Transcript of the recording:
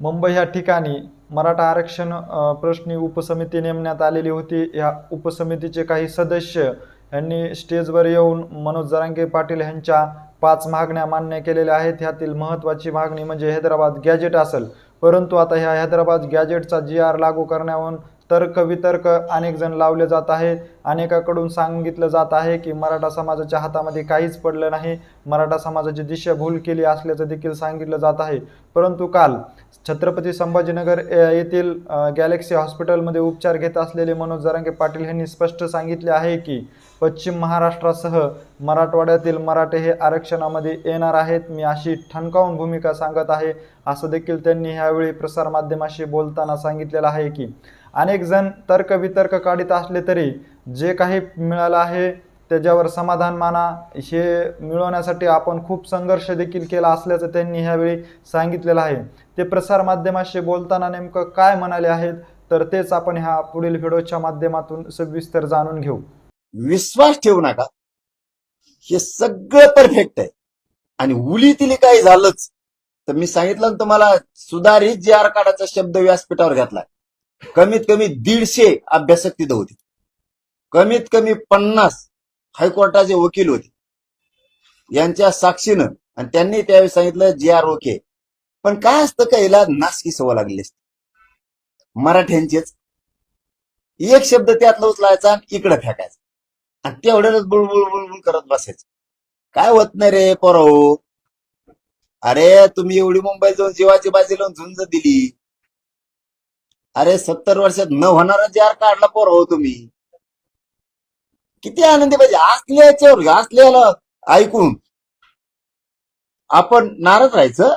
मुंबई या ठिकाणी मराठा आरक्षण प्रश्नी उपसमिती नेमण्यात आलेली होती. या उपसमितीचे काही सदस्य यांनी स्टेजवर येऊन मनोज जरांगे पाटील यांच्या पाच मागण्या मान्य केलेल्या आहेत. ह्यातील महत्त्वाची मागणी म्हणजे हैदराबाद गॅजेट असेल. परंतु आता ह्या हैदराबाद गॅजेटचा जी आर लागू करण्यावरून तर्क वितर्क अनेक जण लावले जात आहे. अनेकाकडून सांगितलं जात आहे की मराठा समाजाच्या हातामध्ये काहीच पडलं नाही. मराठा समाजाची दिशाभूल केली असल्याचं देखील सांगितलं जात आहे. परंतु काल छत्रपती संभाजीनगर येथील गॅलेक्सी हॉस्पिटलमध्ये उपचार घेत असलेले मनोज जरांगे पाटील यांनी स्पष्ट सांगितले आहे की पश्चिम महाराष्ट्रासह मराठवाड्यातील मराठे हे आरक्षणामध्ये येणार आहेत. मी अशी ठणकावून भूमिका सांगत आहे असं देखील त्यांनी ह्यावेळी प्रसारमाध्यमाशी बोलताना सांगितलेलं आहे की अनेक जण तर्कवितर्क काढीत असले तरी जे काही मिळालं आहे त्याच्यावर समाधान माना. हे मिळवण्यासाठी आपण खूप संघर्ष देखील केला असल्याचं त्यांनी ह्यावेळी सांगितलेलं आहे. ते प्रसारमाध्यमाशी बोलताना नेमकं काय म्हणाले आहेत तर तेच आपण ह्या पुढील व्हिडिओच्या माध्यमातून सविस्तर जाणून घेऊ. विश्वास ठेवू नका. हे सगळं परफेक्ट आहे. आणि उलीतील काही झालंच. तर मी सांगितलं तुम्हाला सुधारित जे आर काढाचा शब्द व्यासपीठावर घेतलाय. कमीत कमी दीडशे अभ्यासक तिथं होती. कमीत कमी पन्नास. हायकोर्टाचे वकील होते. यांच्या साक्षीनं आणि त्यांनी त्यावेळी सांगितलं जे आर ओके. पण काय असतं का याला नासकी सवय लागली असते? मराठ्यांचेच. एक शब्द त्यातला उचलायचा आणि इकडे फेकायचा. आणि तेवढ्याच बुळबुळ बुळबुळ करत बसायचं. काय होत नाही रे पोराओ हो. अरे तुम्ही एवढी मुंबई जाऊन जीवाची बाजी लावून झुंज दिली. अरे सत्तर वर्षात न होणारा जार काढला पोराओ हो तुम्ही. किती आनंदी पाहिजे? असल्याच्यावर असल्याला ऐकून आपण नाराज राहायचं.